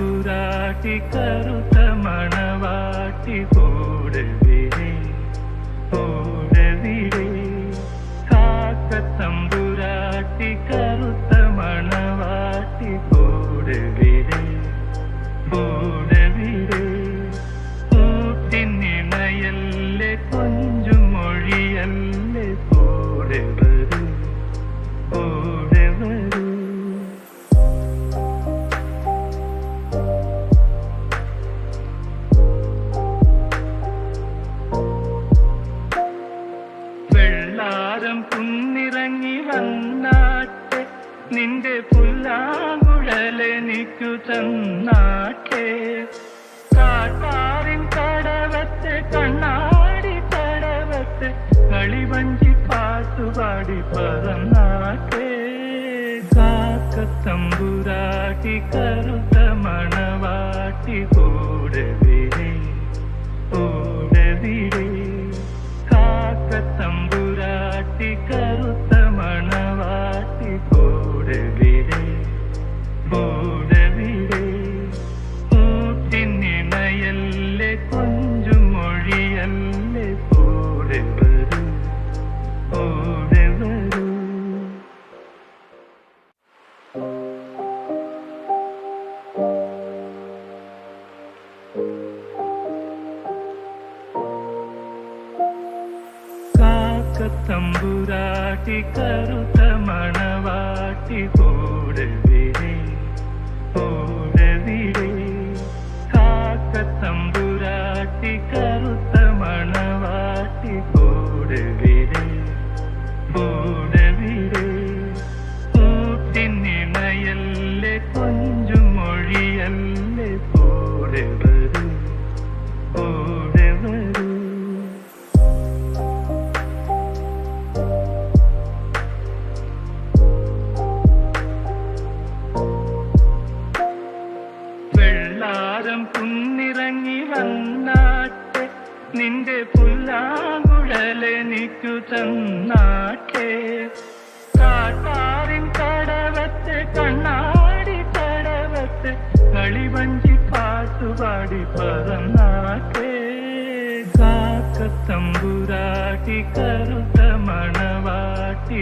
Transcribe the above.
കാക്കത്തമ്പുരാട്ടി കറുത്ത മണവാട്ടി കൂടവിരെ കൂടവിരെ കാക്കത്തമ്പുരാട്ടി കറുത്ത മണവാട്ടി കൂടവിരെ കാലം കുന്നിറങ്ങി വന്നാട്ടെ നിന്റെ പുല്ലാങ്കുഴലെനിക്കു തന്നാട്ടെ കാട്ടാറിൻ കടവത്തെ കണ്ണാടി കടവത്തെ കളിവഞ്ചി പാട്ടുപാടി പറന്നാട്ടെ കാക്കത്തമ്പുരാട്ടി കറുത്ത മണവാട്ടി കാക്കത്തമ്പുരാട്ടി കറുത്ത മണവാട്ടി കൂടെ വിരേ കാക്ക തമ്പുരാട്ടി കറുത്ത മണവാട്ടി കൂടെ വെള്ളാരം കുന്നിറങ്ങി വന്നാട്ടെ. നിന്റെ പുല്ലാങ്കുഴലെനിക്കു തന്നാട്ടെ. കാട്ടാറിൻ കടവത്തെ കണ്ണാടി കടവത്തെ കളിവഞ്ചി പാട്ടുപാടി പറന്നാട്ടെ. കാക്കത്തമ്പുരാട്ടി കറുത്ത മണവാട്ടി